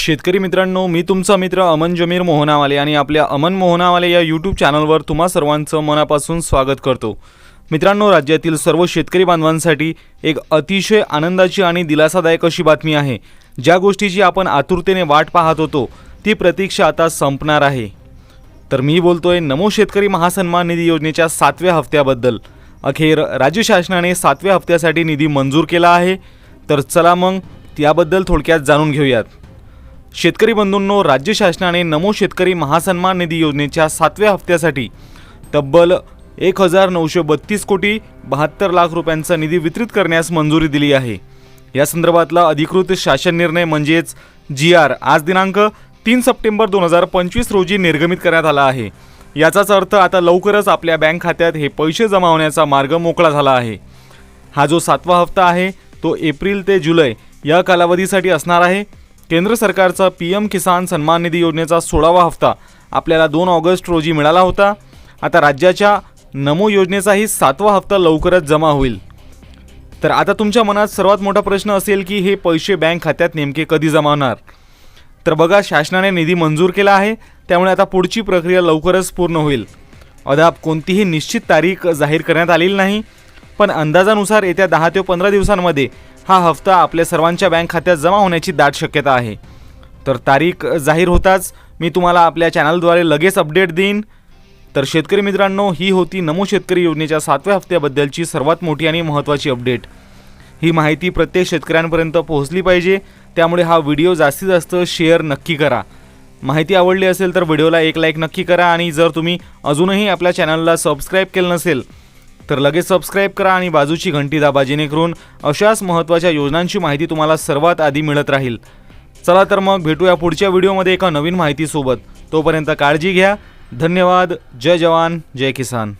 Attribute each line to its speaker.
Speaker 1: शेतकरी मित्रांनो मी तुमचा मित्र अमन जमीर मोहनावाले आणि आपल्या अमन मोहनावाले या यूट्यूब चॅनलवर तुम्हा सर्वांचं मनापासून स्वागत करतो. मित्रांनो राज्यातील सर्व शेतकरी बांधवांसाठी एक अतिशय आनंदाची आणि दिलासादायक अशी बातमी आहे. ज्या गोष्टीची आपण आतुरतेने वाट पाहत होतो ती प्रतीक्षा आता संपणार आहे. तर मी बोलतोय नमो शेतकरी महासन्मान निधी योजनेच्या सातव्या हप्त्याबद्दल. अखेर राज्य शासनाने सातव्या हप्त्यासाठी निधी मंजूर केला आहे. तर चला मग त्याबद्दल थोडक्यात जाणून घेऊयात. शेतकरी बंधूंनो राज्य शासनाने नमो शेतकरी महासन्मान निधी योजनेच्या सातव्या हप्त्यासाठी तब्बल एक हजार नऊशे बत्तीस कोटी बहात्तर लाख रुपयांचा निधी वितरित करण्यास मंजुरी दिली आहे. या संदर्भातला अधिकृत शासन निर्णय म्हणजेच जी आर आज दिनांक तीन सप्टेंबर दोन हजार पंचवीस रोजी निर्गमित करण्यात आला आहे. याचाच अर्थ आता लवकरच आपल्या बँक खात्यात हे पैसे जमा होण्याचा मार्ग मोकळा झाला आहे. हा जो सातवा हप्ता आहे तो एप्रिल ते जुलै या कालावधीसाठी असणार आहे. केंद्र सरकारचा पी एम किसान सन्मान निधी योजनेचा सोळावा हप्ता आपल्याला दोन ऑगस्ट रोजी मिळाला होता. आता राज्याच्या नमो योजनेचाही सातवा हप्ता लवकरच जमा होईल. तर आता तुमच्या मनात सर्वात मोठा प्रश्न असेल की हे पैसे बँक खात्यात नेमके कधी जमा होणार? तर बघा शासनाने निधी मंजूर केला आहे त्यामुळे आता पुढची प्रक्रिया लवकरच पूर्ण होईल. अद्याप कोणतीही निश्चित तारीख जाहीर करण्यात आलेली नाही पण अंदाजानुसार येत्या दहा ते पंधरा दिवसांमध्ये हा हप्ता आपल्या सर्वांच्या बँक खात्यात जमा होण्याची दाट शक्यता आहे. तर तारीख जाहीर होताच मी तुम्हाला आपल्या चॅनलद्वारे लगेच अपडेट देईन. तर शेतकरी मित्रांनो ही होती नमो शेतकरी योजनेच्या सातव्या हप्त्याबद्दलची सर्वात मोठी आणि महत्त्वाची अपडेट. ही माहिती प्रत्येक शेतकऱ्यांपर्यंत पोहोचली पाहिजे त्यामुळे हा व्हिडिओ जास्तीत जास्त शेअर नक्की करा. माहिती आवडली असेल तर व्हिडिओला एक लाईक नक्की करा आणि जर तुम्ही अजूनही आपल्या चॅनलला सबस्क्राईब केलं नसेल तर लगेच सबस्क्राईब करा आणि बाजूची घंटी दाबा जेणेकरून अशाच महत्त्वाच्या योजनांची माहिती तुम्हाला सर्वात आधी मिळत राहील. चला तर मग भेटूया पुढच्या व्हिडिओमध्ये एका नवीन माहितीसोबत. तोपर्यंत काळजी घ्या. धन्यवाद. जय जवान. जय किसान.